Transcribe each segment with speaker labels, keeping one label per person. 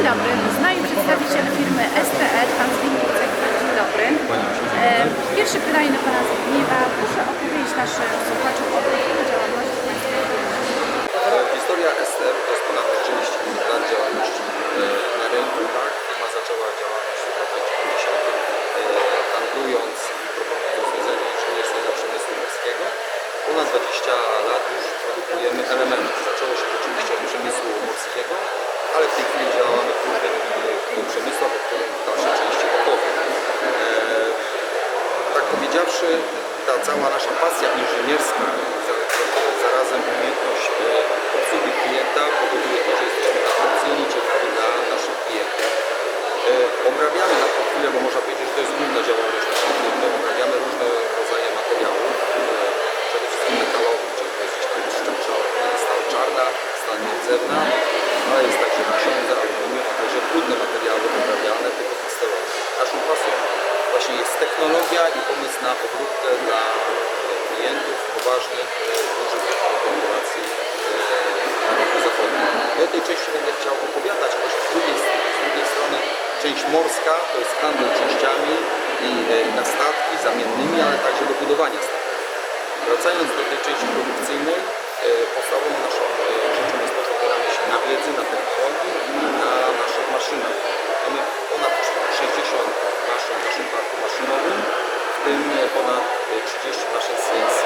Speaker 1: Dzień dobry, z nami przedstawiciel firmy STR, pan Zbigniew Ceglik. Dzień dobry. E, pierwsze pytanie do pana Zbigniewa. Proszę opowiedzieć naszym słuchaczom o tej działalności państwa.
Speaker 2: Historia SR to jest ponad 30 lat działalności e, na rynku. Tak? Firma zaczęła działalność w latach 90. e, handlując i proponując rozwiązania inżynierskie dla przemysłu morskiego. Ponad 20 lat już produkujemy elementy. Zaczęło się oczywiście od przemysłu morskiego, ale w tej chwili działamy w różnych innych przemysłach, o którym w dalszej części opowiem. Tak powiedziawszy, ta cała nasza pasja inżynierska, za- za- zarazem umiejętność e, obsługi klienta powoduje to, że jesteśmy atrakcyjni, ciekawi dla naszych klientów. E, Obrabiamy na chwilę, bo można powiedzieć, że to jest główna działalność naszej firmy, obrabiamy różne rodzaje materiałów, e, przede wszystkim metalowych, czyli to jest gdzieś tam szczęczona stal czarna, stal nierdzewna, ale jest także ksiądza, aluminium, a także trudne materiały obrabiane, typu pastelowe. Naszą pasją właśnie jest technologia i pomysł na obróbkę dla e, klientów poważnych, e, dużych korporacji e, na rynku zachodnim. Ja o tej części będę chciał opowiadać, choć z drugiej, z drugiej strony część morska to jest handel częściami i e, na statki zamiennymi, ale także do budowania statków. Wracając do tej części produkcyjnej, e, podstawową naszą e, rzeczą jest to, że opieramy się na wiedzy, na technologii i na naszych maszynach. Mamy ponad 60 maszyn w naszym parku maszynowym, w tym ponad e, 30 maszyn CNC,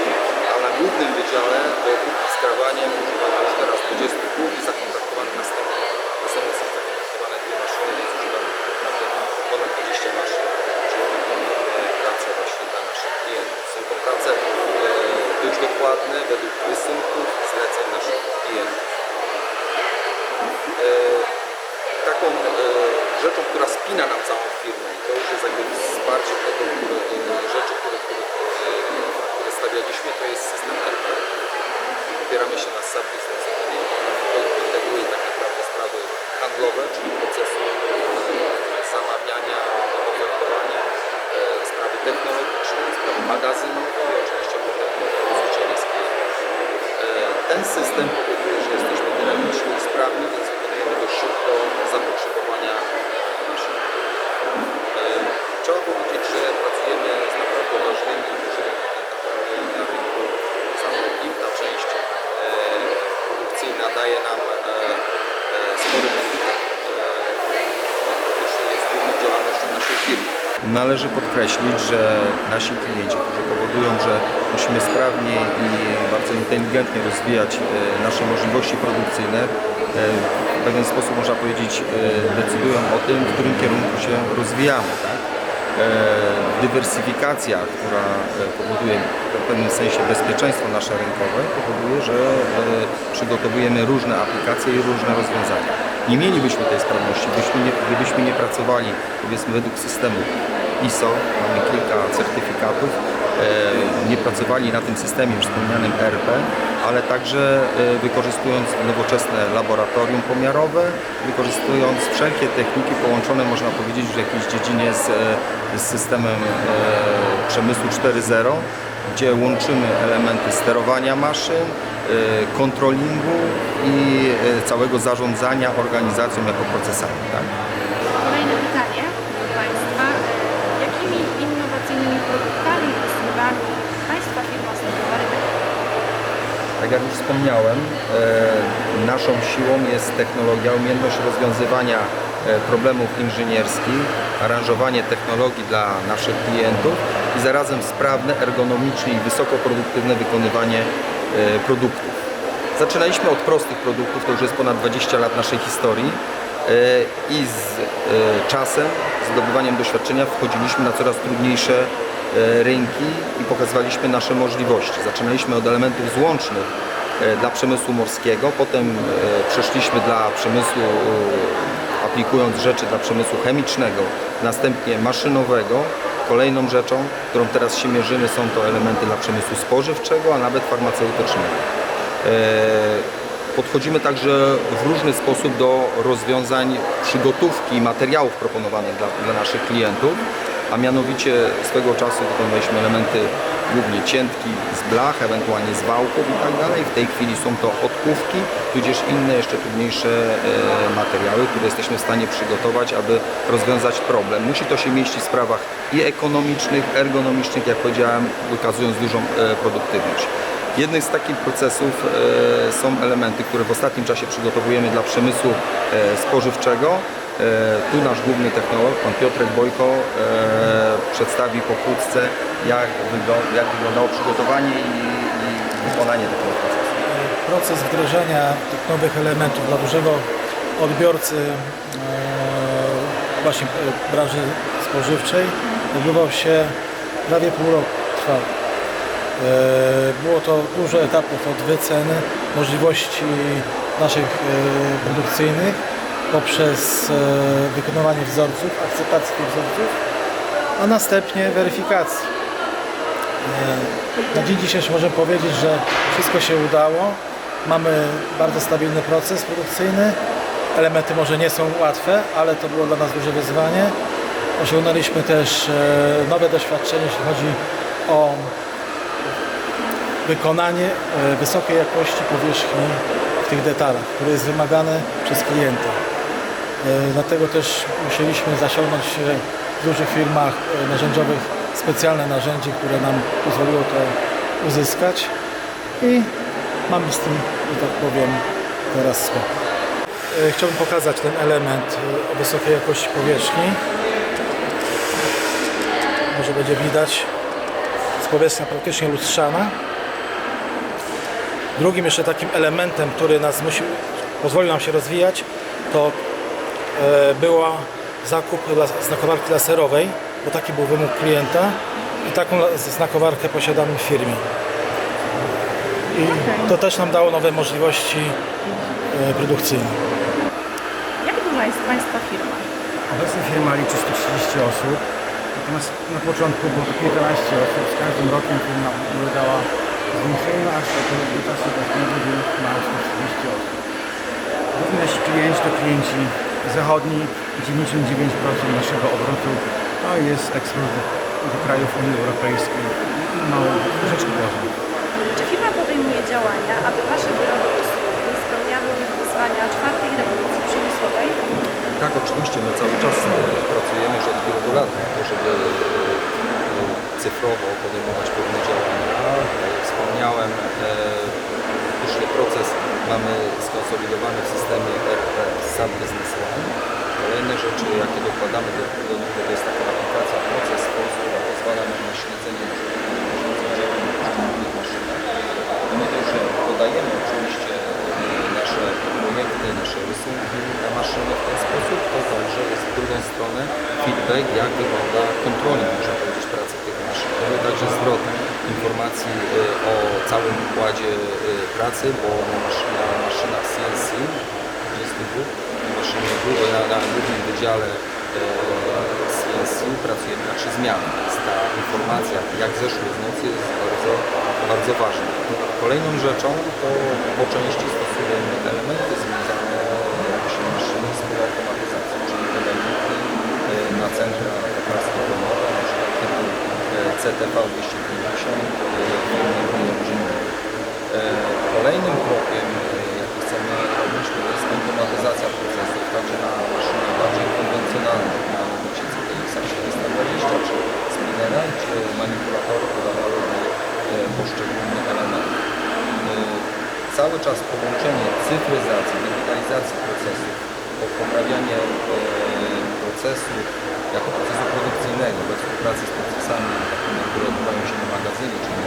Speaker 2: a na głównym wydziale do obróbki skrawaniem używamy już teraz 20 kół i zakontraktowanych następnie, następnie są zakontraktowane dwie maszyny, więc używamy naprawdę ponad 20 maszyn, czyli wykonujemy pracę właśnie dla naszych klientów. Są to prace e, dość dokładne według rysunków, zleceń naszych klientów. E, taką e, rzeczą, która spina nam całą firmę i to już jest jakby wsparcie tego, które, rzeczy, które, które, które, stawialiśmy, to jest system ERP. Opieramy się na SAP Business. To integruje tak naprawdę sprawy handlowe, czyli procesu e, zamawiania, ofertowania, e, sprawy technologiczne, sprawy magazynowe i oczywiście potem rozliczenie z klientem. E, Ten system powoduje, że jesteśmy dynamiczni i sprawni, więc wykonujemy dość szybko zapotrzebowania. E, Trzeba powiedzieć, że pracujemy z naprawdę ważnymi dużymi klientami na rynku zachodnim. Ta część e, produkcyjna daje nam e, e, spory kapitał. E, jest główną działalnością naszej firmy. Należy podkreślić, że nasi klienci, którzy powodują, że musimy sprawniej i bardzo inteligentnie rozwijać e, nasze możliwości produkcyjne, e, w pewien sposób można powiedzieć e, decydują o tym, w którym kierunku się rozwijamy. Tak? Dywersyfikacja, która powoduje w pewnym sensie bezpieczeństwo nasze rynkowe, powoduje, że przygotowujemy różne aplikacje i różne rozwiązania. Nie mielibyśmy tej sprawności, gdybyśmy nie, gdybyśmy nie pracowali powiedzmy według systemu ISO, mamy kilka certyfikatów, e, nie pracowali na tym systemie wspomnianym ERP, ale także e, wykorzystując nowoczesne laboratorium pomiarowe, wykorzystując wszelkie techniki połączone, można powiedzieć, w jakiejś dziedzinie z, e, z systemem przemysłu 4.0, gdzie łączymy elementy sterowania maszyn, kontrolingu i całego zarządzania organizacją jako procesami. Tak?
Speaker 1: Kolejne pytanie do państwa. E, Jakimi innowacyjnymi produktami i usługami państwa firma stworzyła rynek?
Speaker 2: Tak jak już wspomniałem, e, naszą siłą jest technologia, umiejętność rozwiązywania e, problemów inżynierskich, aranżowanie technologii dla naszych klientów i zarazem sprawne, ergonomicznie i wysoko produktywne wykonywanie e, produktów. Zaczynaliśmy od prostych produktów, to już jest ponad 20 lat naszej historii i z czasem, zdobywaniem doświadczenia wchodziliśmy na coraz trudniejsze rynki i pokazywaliśmy nasze możliwości. Zaczynaliśmy od elementów złącznych e, dla przemysłu morskiego, potem e, przeszliśmy dla przemysłu, e, aplikując rzeczy dla przemysłu chemicznego, następnie maszynowego. Kolejną rzeczą, którą teraz się mierzymy, są to elementy dla przemysłu spożywczego, a nawet farmaceutycznego. E, Podchodzimy także w różny sposób do rozwiązań przygotówki materiałów proponowanych dla, dla naszych klientów. A mianowicie swego czasu wykonywaliśmy elementy głównie ciętki z blach, ewentualnie z wałków i tak dalej. W tej chwili są to odkówki, tudzież inne jeszcze trudniejsze e, materiały, które jesteśmy w stanie przygotować, aby rozwiązać problem. Musi to się mieścić w sprawach i ekonomicznych, ergonomicznych, jak powiedziałem, wykazując dużą e, produktywność. Jednym z takich procesów e, są elementy, które w ostatnim czasie przygotowujemy dla przemysłu spożywczego. E, tu nasz główny technolog, pan Piotrek Bojko, e, przedstawi pokrótce, jak, wyglą- jak wyglądało przygotowanie i, i wykonanie takiego procesu.
Speaker 3: Proces wdrożenia tych nowych elementów dla dużego odbiorcy e, właśnie branży spożywczej odbywał się prawie pół roku trwał. Było to dużo etapów od wyceny, możliwości naszych produkcyjnych poprzez e, wykonywanie wzorców, akceptacji tych wzorców, a następnie weryfikacji. Na dzień dzisiejszy możemy powiedzieć, że wszystko się udało. Mamy bardzo stabilny proces produkcyjny. Elementy może nie są łatwe, ale to było dla nas duże wyzwanie. Osiągnęliśmy też e, nowe doświadczenie, jeśli chodzi o wykonanie e, wysokiej jakości powierzchni w tych detalach, które jest wymagane przez klienta. E, Dlatego też musieliśmy zasiągnąć w dużych firmach e, narzędziowych specjalne narzędzie, które nam pozwoliło to uzyskać i mamy z tym, że tak powiem, teraz spokój. E, Chciałbym pokazać ten element o wysokiej jakości powierzchni. Może będzie widać. Jest powierzchnia praktycznie lustrzana. Drugim jeszcze takim elementem, który nas musi, pozwoli nam się rozwijać, to była zakup znakowarki laserowej, bo taki był wymóg klienta i taką znakowarkę posiadamy w firmie. I to też nam dało nowe możliwości e, produkcyjne.
Speaker 1: Jak duża jest Państwa firma?
Speaker 4: Obecnie firma liczy 130 osób, natomiast na początku było to kilkanaście osób. Z każdym rokiem firma ulegała zwiększeniu, aż do tego czasu gdzie ma 130 osób. Również klienci to klienci zachodni, 99% naszego obrotu to jest eksport do, do krajów Unii Europejskiej i małą rzecz poza.
Speaker 1: Czy firma podejmuje działania, aby Wasze wyroby usługi spełniały wyzwania czwartej rewolucji przemysłowej?
Speaker 2: Tak, oczywiście, my cały czas pracujemy już od wielu lat żeby e, cyfrowo podejmować pewne działania. Tak jak wspomniałem, e, faktycznie proces mamy skonsolidowany w systemie ERP SAP Business. Kolejne rzeczy, jakie dokładamy do do to jest taka aplikacja proces, która pozwala nam na śledzenie bieżących działań na poszczególnych maszynach. Pomimo, że podajemy oczywiście e, nasze projekty, nasze rysunki na maszyny w ten sposób, to także jest w drugą stronę feedback, jak wygląda kontrola, można powiedzieć, pracy tych maszyn. Mamy także zwrot informacji e, o całym układzie e, pracy, bo na, maszy, na maszynach CNC 22 na maszynie długo na, na głównym wydziale e, CNC pracujemy na trzy zmiany. Więc ta informacja, jak zeszły z nocy, jest bardzo, bardzo ważna. Kolejną rzeczą to po części stosujemy elementy związane z automatyzacją, czyli podajniki e, na centra lekarskie domowe, na przykład typu e, CTV 250 e, firmy olbrzymie. E, Kolejnym krokiem, e, jaki chcemy robić, to jest automatyzacja procesów, także na maszynach bardziej konwencjonalnych, mianowicie CTX 420 czy spinera, gdzie manipulatory podawałyby e, poszczególne elementy. E, Cały czas połączenie cyfryzacji, digitalizacji procesów, po- poprawianie e, procesu jako procesu produkcyjnego we współpracy z procesami takimi, które odbywają się na magazynie, czyli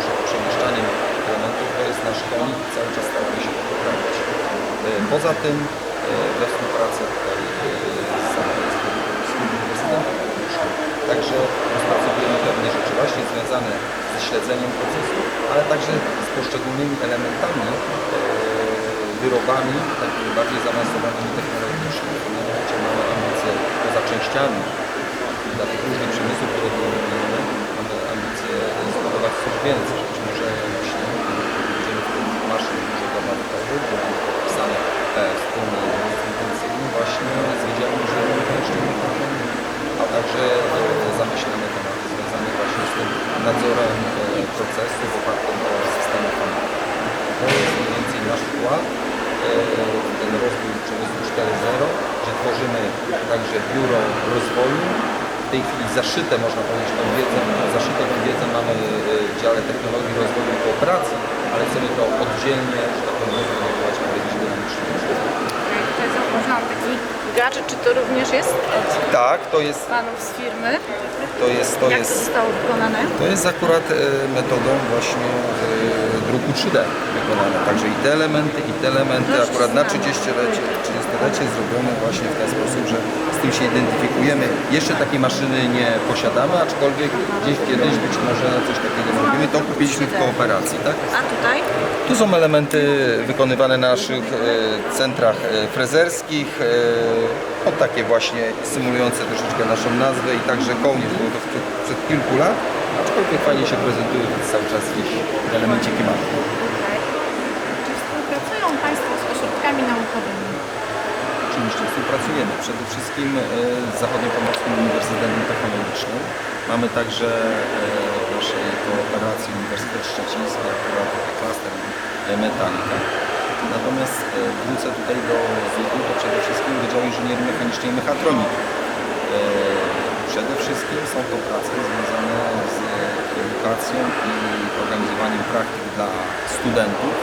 Speaker 2: prze- przemieszczaniem elementów, to jest nasz konik i cały czas staramy się to poprawiać. E, Poza tym e, we współpracy tutaj e, z Zachodnickim Uniwersytetem Technicznym także rozpracowujemy pewne rzeczy właśnie związane ze śledzeniem procesu, ale także z poszczególnymi elementami, e, wyrobami takimi bardziej zaawansowanymi technologicznie. Mianowicie mamy ambicje poza częściami dla tych różnych przemysłów, które były wymienione, mamy ambicje zbudować coś więcej. Być może jeśli będziemy w tym maszyn dużo gabarytowych, gdzie mamy podpisane e, wspólny umów intencyjny właśnie z Wydziałem Inżynierii Mechanicznej, a także e, hasła, e, ten rozwój przemysłu 4.0, że tworzymy także biuro rozwoju. W tej chwili zaszyte, można powiedzieć, tą wiedzę, zaszyte tą wiedzę mamy e, w dziale technologii rozwoju i kooperacji, ale chcemy to oddzielnie, że tak powiem, rozbudować na jakieś dynamiczne.
Speaker 1: Tutaj zauważyłam taki gadżet, czy to również jest od
Speaker 2: Tak, to jest,
Speaker 1: panów z firmy?
Speaker 2: to jest, to
Speaker 1: Jak to
Speaker 2: jest
Speaker 1: zostało wykonane?
Speaker 2: To jest akurat e, metodą właśnie druku 3D wykonane. Także i te elementy, i te elementy akurat na
Speaker 1: znane.
Speaker 2: 30-lecie 30 zrobione właśnie w ten sposób, że z tym się identyfikujemy. Jeszcze takiej maszyny nie posiadamy, aczkolwiek gdzieś kiedyś być może coś takiego zrobimy. To kupiliśmy w kooperacji, tak?
Speaker 1: A tutaj?
Speaker 2: Tu są elementy wykonywane na naszych e, centrach e, frezerskich, e, o takie właśnie symulujące troszeczkę naszą nazwę i także kołnierz, było to sprzed, przed kilku lat, aczkolwiek fajnie się prezentuje, cały czas jakieś elemenciki mamy.
Speaker 1: Tutaj. Czy współpracują Państwo z ośrodkami naukowymi?
Speaker 2: Oczywiście współpracujemy przede wszystkim e, z Zachodniopomorskim Uniwersytetem Technologicznym. Mamy także e, w naszej kooperacji Uniwersytet Szczeciński, akurat klaster e, metalika. Natomiast e, wrócę tutaj do WIG-u, to przede wszystkim Wydział Inżynierii Mechanicznej i Mechatroniki. E, Przede wszystkim są to prace związane z edukacją i organizowaniem praktyk dla studentów.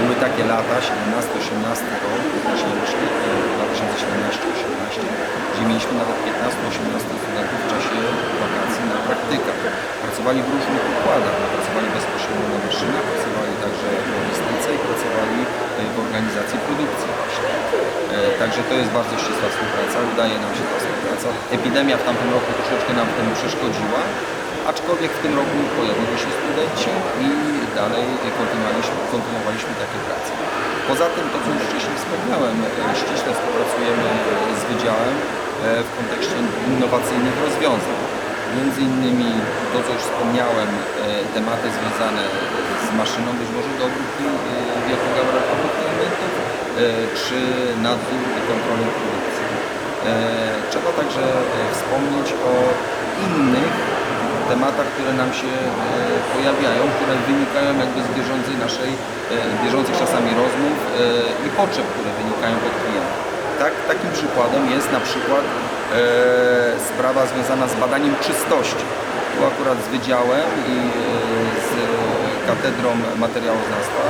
Speaker 2: Były takie lata, 17-18 rok, właśnie rocznik, e, 2017-18, gdzie mieliśmy nawet 15-18 studentów w czasie wakacji na praktykach. Pracowali w różnych układach, pracowali bezpośrednio na maszynach, pracowali także w logistyce i pracowali e, w organizacji produkcji właśnie. E, Także to jest bardzo ścisła współpraca, udaje nam się ta współpraca. Epidemia w tamtym roku troszeczkę nam tym przeszkodziła, aczkolwiek w tym roku pojawili się studenci i dalej kontynuowaliśmy, kontynuowaliśmy takie prace. Poza tym to, co już wcześniej wspomniałem, e, ściśle współpracujemy e, z Wydziałem e, w kontekście innowacyjnych rozwiązań. Między innymi to, co już wspomniałem, tematy związane z maszyną, być może do obróbki wielkogabarytowych elementów, e, czy nadzór i kontrolę produkcji. Trzeba także wspomnieć o innych tematach, które nam się e, pojawiają, które wynikają jakby z bieżącej naszej, e, bieżących czasami rozmów e, i potrzeb, które wynikają od klienta. Tak, takim przykładem jest na przykład sprawa związana z badaniem czystości. Tu akurat z Wydziałem i z Katedrą Materiałoznawstwa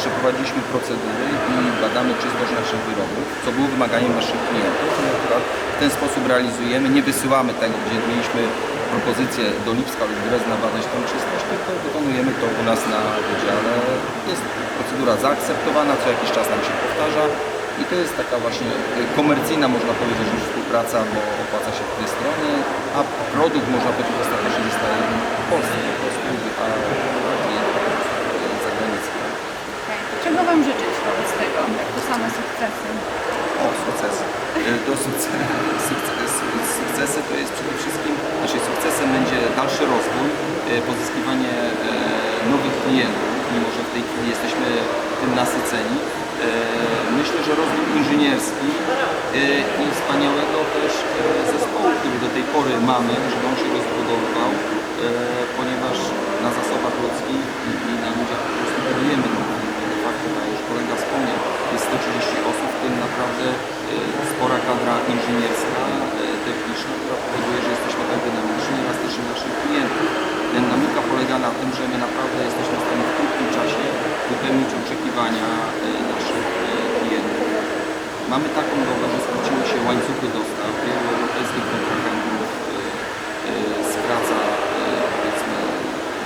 Speaker 2: przeprowadziliśmy procedury i badamy czystość naszych wyrobów, co było wymaganiem naszych klientów. Akurat w ten sposób realizujemy, nie wysyłamy tego, gdzie mieliśmy propozycję do Lipska lub Drezna badać tą czystość, tylko wykonujemy to u nas na wydziale. Jest procedura zaakceptowana, co jakiś czas nam się powtarza i to jest taka właśnie e, komercyjna, można powiedzieć, już współpraca, bo opłaca się w tej strony, a produkt, można powiedzieć, ostatecznie zostaje w Polsce po prostu, a a klient po prostu e, za granicą.
Speaker 1: Okej. Czego Wam życzyć wobec tego? Jak to same sukcesy?
Speaker 2: O, sukcesy. E, Do sukcesy, sukcesy to jest przede wszystkim, znaczy sukcesem będzie dalszy rozwój, e, pozyskiwanie e, nowych klientów, mimo że w tej chwili jesteśmy tym nasyceni. E, Myślę, że rozwój inżynierski i wspaniałego też zespołu, który do tej pory mamy, żeby on się rozbudowywał, ponieważ na zasobach ludzkich i na ludziach po prostu budujemy. De facto, już kolega wspomniał, jest 130 osób, w tym naprawdę spora kadra inżynierska, techniczna, która powoduje, że jesteśmy tak dynamiczni i naszych klientów. Dynamika polega na tym, że my naprawdę jesteśmy w stanie w krótkim czasie wypełnić oczekiwania e, naszych e, klientów. Mamy taką drogę, że skróciły się łańcuchy dostaw. Wielu europejskich kontrahentów e, skraca powiedzmy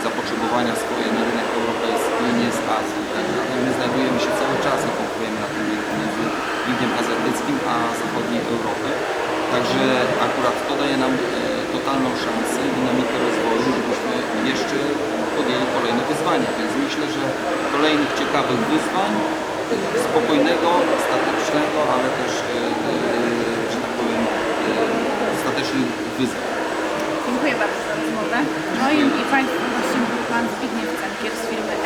Speaker 2: zapotrzebowania swoje na rynek europejski, nie z Azji tak dalej. My znajdujemy się cały czas i konkurujemy na tym rynku między rynkiem azjatyckim a zachodniej Europy. Także akurat to daje nam e, totalną szansę, dynamikę rozwoju, żebyśmy jeszcze podjęli kolejne wyzwania. Więc myślę, że kolejnych ciekawych wyzwań, e, spokojnego, statecznego, ale też, e, że tak powiem, statecznych wyzwań.
Speaker 1: Dziękuję bardzo za rozmowę. Moim i Państwa gościem był Pan Zbigniew Cenkier z firmy.